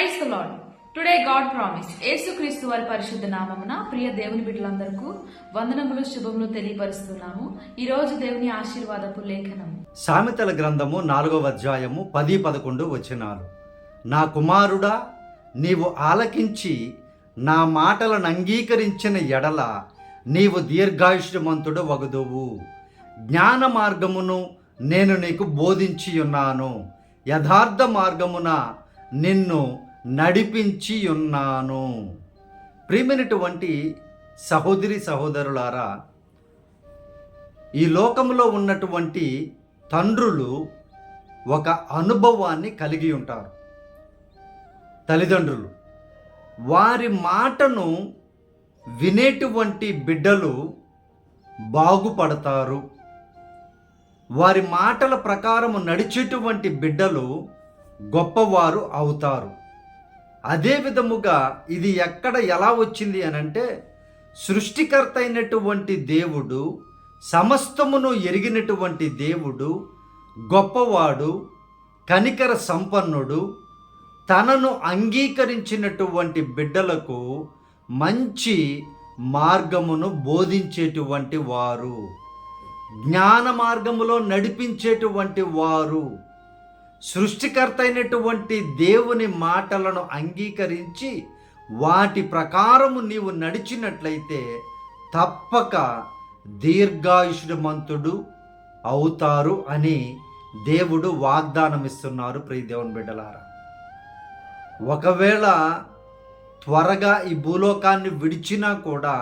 Praise the lord today God promise Yesukristu వారి పరిశుద్ధ నామమున ప్రియ దేవుని బిడ్డలందరకు వందనములు శుభములు తెలియపరుస్తున్నాము. ఈ రోజు దేవుని ఆశీర్వాదపు లేఖనము. సామెతల గ్రంథము నాలుగవ అధ్యాయము పది పదకొండు వచనాలు. నా కుమారుడా నీవు ఆలకించి నా మాటలను అంగీకరించిన ఎడల నీవు దీర్ఘాయుష్యమంతుడు వగదువు. జ్ఞాన మార్గమును నేను నీకు బోధించి ఉన్నాను యథార్థ మార్గమున నిన్ను నడిపించి ఉన్నాను ప్రియమైనటువంటి సహోదరి సహోదరులారా ఈ లోకంలో ఉన్నటువంటి తండ్రులు ఒక అనుభవాన్ని కలిగి ఉంటారు. తల్లిదండ్రులు వారి మాటను వినేటువంటి బిడ్డలు బాగుపడతారు. వారి మాటల ప్రకారము నడిచేటువంటి బిడ్డలు గొప్పవారు అవుతారు. అదే విధముగా ఇది ఎక్కడ ఎలా వచ్చింది అని అంటే సృష్టికర్త అయినటువంటి దేవుడు సమస్తమును ఎరిగినటువంటి దేవుడు గొప్పవాడు కనికర సంపన్నుడు తనను అంగీకరించినటువంటి బిడ్డలకు మంచి మార్గమును బోధించేటువంటి వారు జ్ఞాన మార్గములో నడిపించేటువంటి వారు. సృష్టికర్త అయినటువంటి దేవుని మాటలను అంగీకరించి వాటి ప్రకారము నీవు నడిచినట్లయితే తప్పక దీర్ఘాయుష్మంతుడు అవుతారు అని దేవుడు వాగ్దానం ఇస్తున్నారు ప్రియ దేవుని బిడ్డలారా ఒకవేళ త్వరగా ఈ భూలోకాన్ని విడిచినా కూడా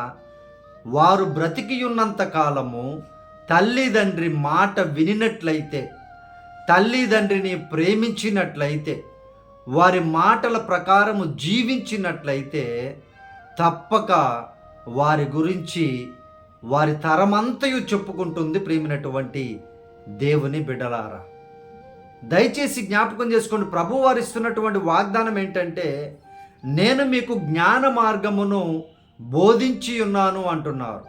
వారు బ్రతికి ఉన్నంత కాలము తల్లిదండ్రి మాట వినినట్లయితే తల్లిదండ్రిని ప్రేమించినట్లయితే వారి మాటల ప్రకారము జీవించినట్లయితే తప్పక వారి గురించి వారి తరమంతయు చెప్పుకుంటుంది ప్రేమినటువంటి దేవుని బిడలారా దయచేసి జ్ఞాపకం చేసుకోండి ప్రభు వారు ఇస్తున్నటువంటి వాగ్దానం ఏంటంటే నేను మీకు జ్ఞాన మార్గమును బోధించి ఉన్నాను అంటున్నారు.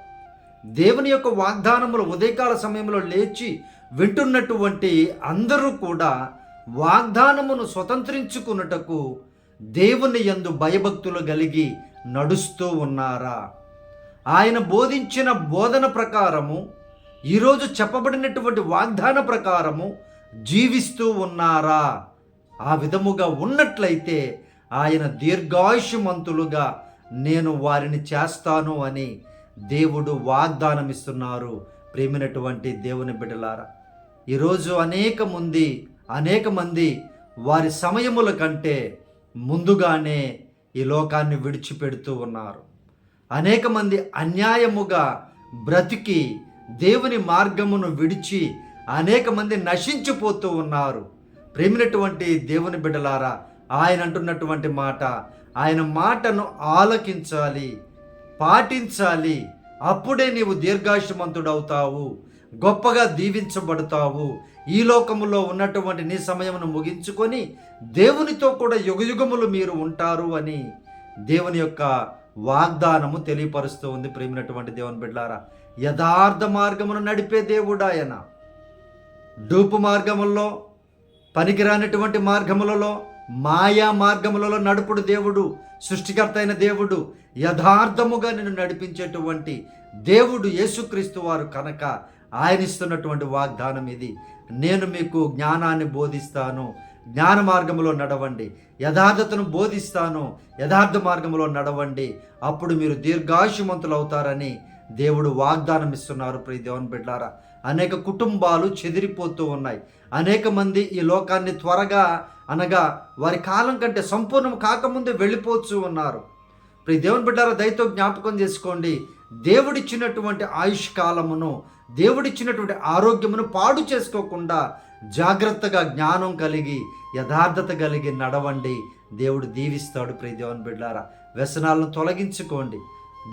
దేవుని యొక్క వాగ్దానములు ఉదయకాల సమయంలో లేచి వింటున్నటువంటి అందరూ కూడా వాగ్దానమును స్వతంత్రించుకున్నటకు దేవుని యందు భయభక్తులు కలిగి నడుస్తూ ఉన్నారా? ఆయన బోధించిన బోధన ప్రకారము ఈరోజు చెప్పబడినటువంటి వాగ్దాన ప్రకారము జీవిస్తూ ఉన్నారా? ఆ విధముగా ఉన్నట్లయితే ఆయన దీర్ఘాయుషమంతులుగా నేను వారిని చేస్తాను అని దేవుడు వాగ్దానం ఇస్తున్నారు ప్రేమినటువంటి దేవుని బిడ్డలారా. ఈరోజు అనేక మంది అనేక మంది వారి సమయముల కంటే ముందుగానే ఈ లోకాన్ని విడిచిపెడుతూ ఉన్నారు. అనేక మంది అన్యాయముగా బ్రతికి దేవుని మార్గమును విడిచి అనేక మంది నశించిపోతూ ఉన్నారు. ప్రేమినటువంటి దేవుని బిడ్డలారా ఆయన అంటున్నటువంటి మాట ఆయన మాటను ఆలకించాలి. పాటించాలి. అప్పుడే నీవు దీర్ఘాయుషమంతుడవుతావు. గొప్పగా దీవించబడతావు. ఈ లోకములో ఉన్నటువంటి నీ సమయమును ముగించుకొని దేవునితో కూడా యుగయుగములు మీరు ఉంటారు అని దేవుని యొక్క వాగ్దానము తెలియపరుస్తూ ఉంది ప్రేమినటువంటి దేవుని బిడ్డారా యథార్థ మార్గమును నడిపే దేవుడు ఆయన. డూపు మార్గముల్లో పనికిరానటువంటి మార్గములలో మాయా మార్గములలో నడుపుడు దేవుడు సృష్టికర్త అయిన దేవుడు యథార్థముగా నిన్ను నడిపించేటువంటి దేవుడు యేసుక్రీస్తు వారు కనుక ఆయన ఇస్తున్నటువంటి వాగ్దానం ఇది. నేను మీకు జ్ఞానాన్ని బోధిస్తాను జ్ఞాన మార్గంలో నడవండి యథార్థతను బోధిస్తాను యథార్థ మార్గంలో నడవండి అప్పుడు మీరు దీర్ఘాయుషమంతులు అవుతారని దేవుడు వాగ్దానం ఇస్తున్నారు. ప్రియ దేవుని బిడ్డారా అనేక కుటుంబాలు చెదిరిపోతూ ఉన్నాయి. అనేక మంది ఈ లోకాన్ని త్వరగా అనగా వారి కాలం కంటే సంపూర్ణం కాకముందే వెళ్ళిపోవచ్చు ఉన్నారు ప్రతి దేవుని బిడ్డారా దయతో జ్ఞాపకం చేసుకోండి. దేవుడిచ్చినటువంటి ఆయుష్ కాలమును దేవుడిచ్చినటువంటి ఆరోగ్యమును పాడు చేసుకోకుండా జాగ్రత్తగా జ్ఞానం కలిగి యథార్థత కలిగి నడవండి. దేవుడు దీవిస్తాడు ప్రియ దేవుని బిడ్డారా. వ్యసనాలను తొలగించుకోండి.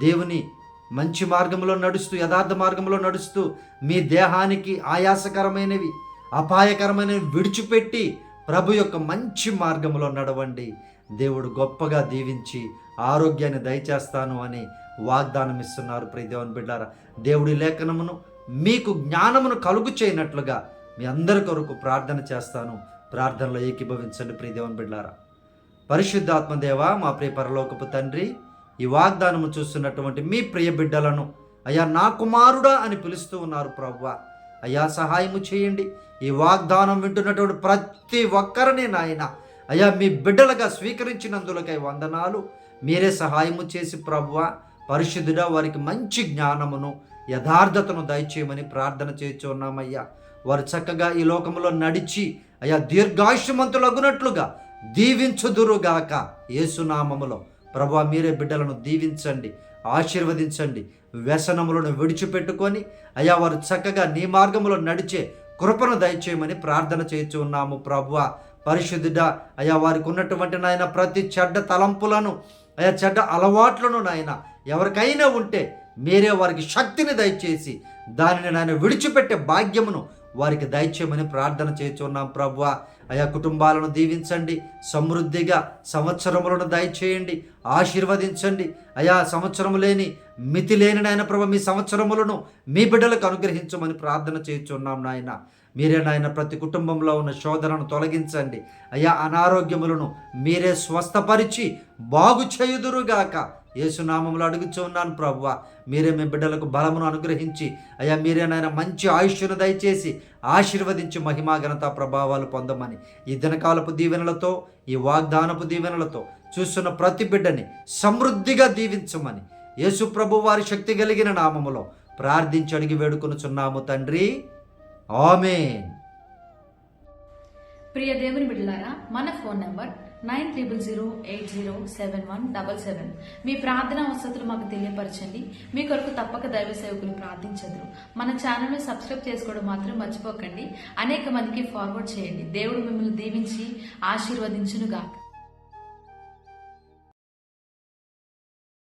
దేవుని మంచి మార్గంలో నడుస్తూ యథార్థ మార్గంలో నడుస్తూ మీ దేహానికి ఆయాసకరమైనవి అపాయకరమైనవి విడిచిపెట్టి ప్రభు యొక్క మంచి మార్గంలో నడవండి. దేవుడు గొప్పగా దీవించి ఆరోగ్యాన్ని దయచేస్తాను అని వాగ్దానం ఇస్తున్నారు. ప్రియదేవన్ బిడ్డారా దేవుడి లేఖనమును మీకు జ్ఞానమును కలుగు చేయనట్లుగా మీ అందరి కొరకు ప్రార్థన చేస్తాను. ప్రార్థనలో ఏకీభవించండి ప్రియదేవన్ బిడ్డారా. పరిశుద్ధాత్మదేవ మా ప్రియ పరలోకపు తండ్రి ఈ వాగ్దానము చూస్తున్నటువంటి మీ ప్రియ బిడ్డలను అయ్యా నా కుమారుడా అని పిలుస్తూ ఉన్నారు. ప్రవ్వ అయ్యా సహాయము చేయండి. ఈ వాగ్దానం వింటున్నటువంటి ప్రతి ఒక్కరిని నాయన అయ్యా మీ బిడ్డలుగా స్వీకరించినందులకై వందనాలు. మీరే సహాయము చేసి ప్రభువ పరిశుద్ధుడా వారికి మంచి జ్ఞానమును యథార్థతను దయచేయమని ప్రార్థన చేస్తున్నామయ్యా. వారు చక్కగా ఈ లోకంలో నడిచి అయ్యా దీర్ఘాయుష్యమంతులగునట్లుగా దీవించుదురుగాక. యేసునామములో ప్రభా మీరే బిడ్డలను దీవించండి ఆశీర్వదించండి వ్యసనములను విడిచిపెట్టుకొని అయ్యా వారు చక్కగా నీ మార్గములో నడిచే కృపను దయచేయమని ప్రార్థన చేయించు ఉన్నాము ప్రభువ. పరిశుద్ధుడ అయ్యా వారికి ఉన్నటువంటి నాయన ప్రతి చెడ్డ తలంపులను అయ్యా చెడ్డ అలవాట్లను నాయన ఎవరికైనా ఉంటే మీరే వారికి శక్తిని దయచేసి దానిని నాయన విడిచిపెట్టే భాగ్యమును వారికి దయచేయమని ప్రార్థన చేస్తున్నాం ప్రభు అయా కుటుంబాలను దీవించండి సమృద్ధిగా సంవత్సరములను దయచేయండి ఆశీర్వదించండి. అయా సంవత్సరము లేని మితి లేని నాయన ప్రభ మీ సంవత్సరములను మీ బిడ్డలకు అనుగ్రహించమని ప్రార్థన చేస్తున్నాం నాయన. మీరే నాయన ప్రతి కుటుంబంలో ఉన్న శోధనను తొలగించండి. అయా అనారోగ్యములను మీరే స్వస్థపరిచి బాగు చేయుదురుగాక. యేసునామంలో అడుగుచూ ఉన్నాను ప్రవ్వ మీరే మీ బిడ్డలకు బలమును అనుగ్రహించి అయ్యా మీరే నాయన మంచి ఆయుష్ను దయచేసి ఆశీర్వదించి మహిమా ఘనత ప్రభావాలు పొందమని ఈ దినకాలపు దీవెనలతో ఈ వాగ్దానపు దీవెనలతో చూస్తున్న ప్రతి బిడ్డని సమృద్ధిగా దీవించమని యేసుప్రభు వారి శక్తి కలిగిన నామములో ప్రార్థించి అడిగి వేడుకొనుచున్నాము తండ్రి. ఆమెన్. ప్రియ దేవుని బిడ్డలారా మన phone number nine triple zero eight zero seven one double seven. మీ ప్రార్థన వసతులు మాకు తెలియపరచండి. మీ కొరకు తప్పక దైవ సేవకులు ప్రార్థించదురు. మన ఛానల్ని సబ్స్క్రైబ్ చేసుకోవడం మాత్రం మర్చిపోకండి. అనేక మందికి ఫార్వర్డ్ చేయండి. దేవుడు మిమ్మల్ని దీవించి ఆశీర్వదించునుగాక.